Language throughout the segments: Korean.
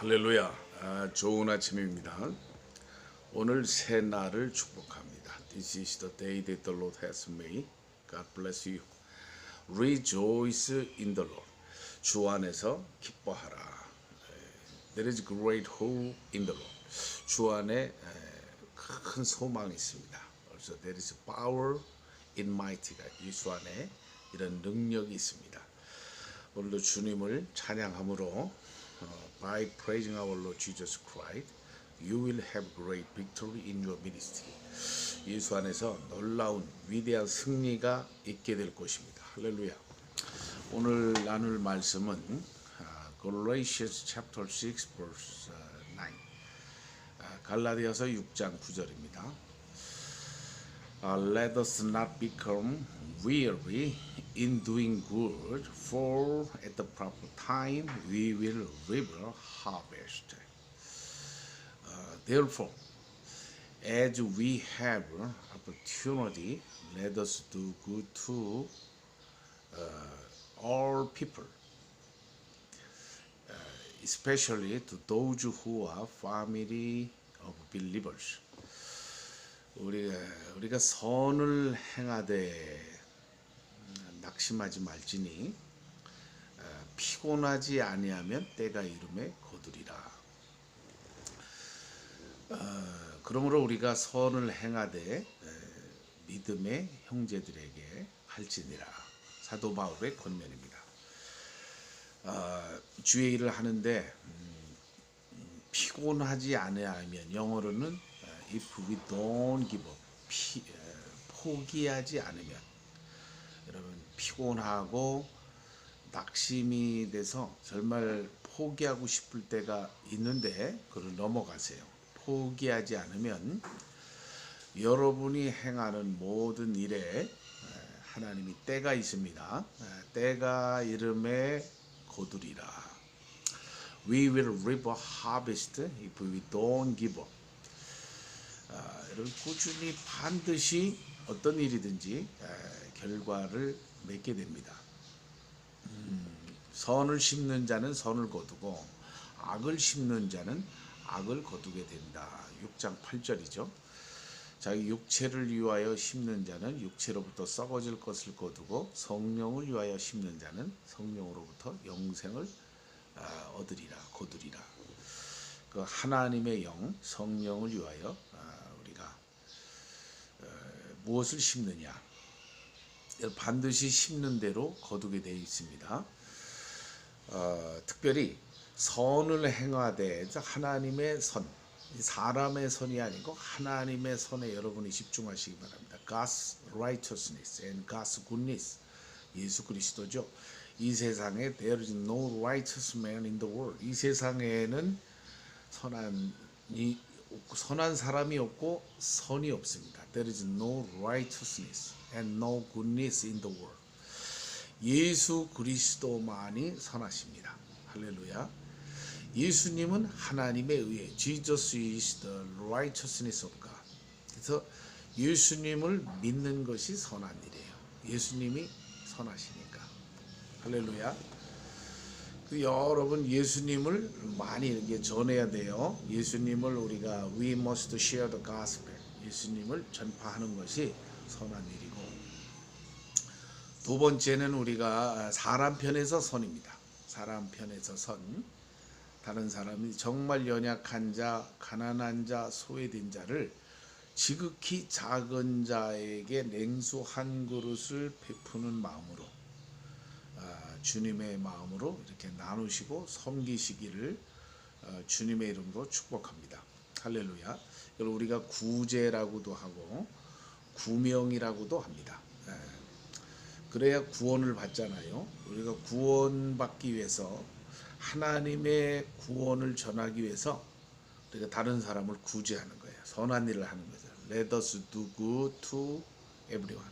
할렐루야. 아, 좋은 아침입니다. 오늘 새 날을 축복합니다. This is the day that the Lord has made. God bless you. Rejoice in the Lord. 주 안에서 기뻐하라. 에, There is great hope in the Lord. 주 안에 에, 큰 소망이 있습니다. Also there is power in mighty God. 예수 안에 이런 능력이 있습니다. 오늘도 주님을 찬양함으로 어, by praising our Lord Jesus Christ, you will have great victory in your ministry. 예수 안에서 놀라운 위대한 승리가 있게 될 것입니다. 할렐루야. 오늘 나눌 말씀은 아, Galatians chapter 6 verse 9. 아, 갈라디아서 6장 9절입니다. Uh, let us not become weary in doing good, for at the proper time we will reap a harvest. Uh, therefore, as we have opportunity, let us do good to uh, all people, uh, especially to those who are family of believers. 우리가 우리가 선을 행하되 낙심하지 말지니 어, 피곤하지 아니하면 때가 이름에 거두리라. 어, 그러므로 우리가 선을 행하되 에, 믿음의 형제들에게 할지니라. 사도 바울의 권면입니다. 어, 주의 일을 하는데 음, 음, 피곤하지 아니하면 영어로는 어, if we don't give up 피, 에, 포기하지 않으면 피곤하고 낙심이 돼서 정말 포기하고 싶을 때가 있는데 그걸 넘어가세요. 포기하지 않으면 여러분이 행하는 모든 일에 에, 하나님이 때가 있습니다. 에, 때가 이름에 거두리라. We will reap a harvest if we don't give up. 아, 여러분 꾸준히 반드시 어떤 일이든지 에, 결과를 맺게 됩니다. 음, 선을 심는 자는 선을 거두고 악을 심는 자는 악을 거두게 된다. 6장 8절이죠. 자기 육체를 위하여 심는 자는 육체로부터 썩어질 것을 거두고 성령을 위하여 심는 자는 성령으로부터 영생을 아, 얻으리라 거두리라. 그 하나님의 영 성령을 위하여 무엇을 심느냐 반드시 심는 대로 거두게 되어 있습니다. 어, 특별히 선을 행하되 하나님의 선, 사람의 선이 아니고 하나님의 선에 여러분이 집중하시기 바랍니다. God's righteousness and God's goodness. 예수 그리스도죠. 이 세상에 there is no righteous man in the world. 이 세상에는 선한 이 선한 사람이 없고 선이 없습니다. There is no righteousness and no goodness in the world. 예수 그리스도만이 선하십니다. 할렐루야. 예수님은 하나님의 의해 Jesus is the righteousness of God. 그래서 예수님을 믿는 것이 선한 일이에요. 예수님이 선하시니까. 할렐루야. 그 여러분 예수님을 많이 이렇게 전해야 돼요. 예수님을 우리가 we must share the gospel. 예수님을 전파하는 것이 선한 일이고 두 번째는 우리가 사람 편에서 선입니다. 사람 편에서 선. 다른 사람이 정말 연약한 자, 가난한 자, 소외된 자를 지극히 작은 자에게 냉수 한 그릇을 베푸는 마음으로 아, 주님의 마음으로 이렇게 나누시고 섬기시기를 어, 주님의 이름으로 축복합니다. 할렐루야. 이걸 우리가 구제라고도 하고 구명이라고도 합니다. 예. 그래야 구원을 받잖아요. 우리가 구원받기 위해서 하나님의 구원을 전하기 위해서 우리가 다른 사람을 구제하는 거예요. 선한 일을 하는 거죠. Let us do good to everyone.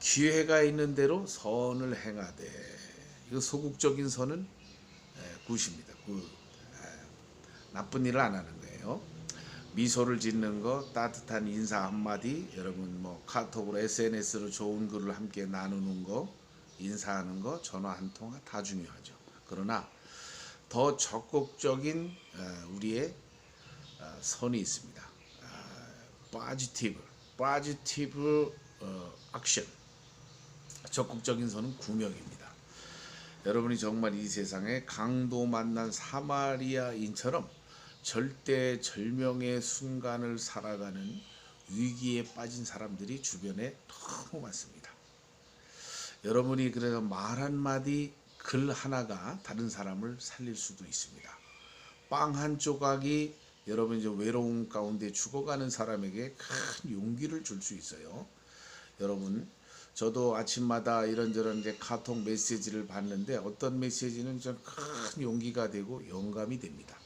기회가 있는 대로 선을 행하되 이거 소극적인 선은 예, 굿입니다. 굿. 예, 나쁜 일을 안 하는 거예요. 미소를 짓는 거, 따뜻한 인사 한마디, 여러분 뭐 카톡으로 SNS로 좋은 글을 함께 나누는 거, 인사하는 거, 전화 한 통화 다 중요하죠. 그러나 더 적극적인 어, 우리의 어, 선이 있습니다. 파지티브, 파지티브 어, 액션. 적극적인 선은 구명입니다. 여러분이 정말 이 세상에 강도 만난 사마리아인처럼 절대 절명의 순간을 살아가는 위기에 빠진 사람들이 주변에 너무 많습니다. 여러분이 그래서 말 한마디 글 하나가 다른 사람을 살릴 수도 있습니다. 빵 한 조각이 여러분 이제 외로움 가운데 죽어가는 사람에게 큰 용기를 줄 수 있어요. 여러분 저도 아침마다 이런저런 이제 카톡 메시지를 봤는데 어떤 메시지는 좀 큰 용기가 되고 영감이 됩니다.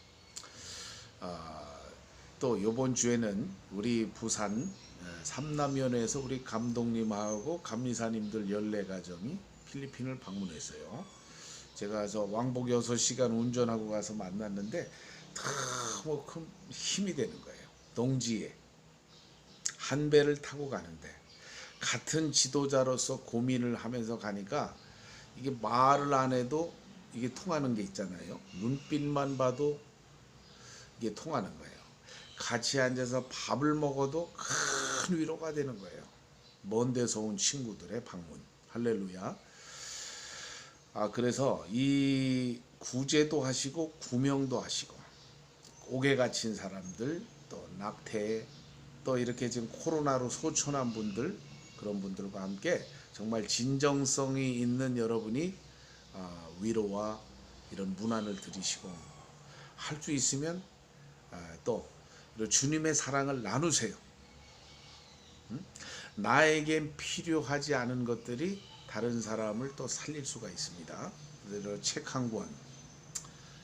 아, 또 이번 주에는 우리 부산 에, 삼남연에서 우리 감독님하고 감리사님들 14가정이 필리핀을 방문했어요. 제가 저 왕복 6시간 운전하고 가서 만났는데 너무 큰 힘이 되는 거예요. 동지에 한 배를 타고 가는데 같은 지도자로서 고민을 하면서 가니까 이게 말을 안 해도 이게 통하는 게 있잖아요. 눈빛만 봐도 이게 통하는 거예요. 같이 앉아서 밥을 먹어도 큰 위로가 되는 거예요. 먼 데서 온 친구들의 방문. 할렐루야. 아, 그래서 이 구제도 하시고 구명도 하시고 옥에 갇힌 사람들 또 낙태 또 이렇게 지금 코로나로 소천한 분들 그런 분들과 함께 정말 진정성이 있는 여러분이 아, 위로와 이런 문안을 들이시고 할 수 있으면 아, 또 이런 주님의 사랑을 나누세요. 음? 나에겐 필요하지 않은 것들이 다른 사람을 또 살릴 수가 있습니다. 그래서 책 한 권,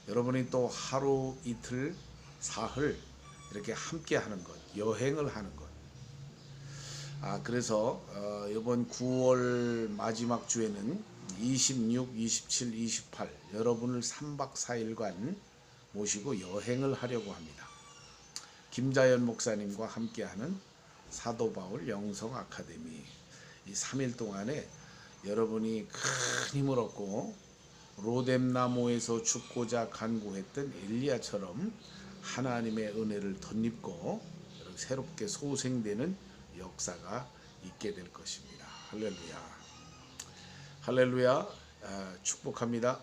여러분이 또 하루 이틀 사흘 이렇게 함께 하는 것, 여행을 하는 것. 아 그래서 어, 이번 9월 마지막 주에는 26, 27, 28 여러분을 3박 4일간 모시고 여행을 하려고 합니다. 김자연 목사님과 함께하는 사도 바울 영성 아카데미 이 3일 동안에 여러분이 큰 힘을 얻고 로뎀나무에서 죽고자 간구했던 엘리야처럼 하나님의 은혜를 덧입고 새롭게 소생되는 역사가 있게 될 것입니다. 할렐루야. 할렐루야. 아, 축복합니다.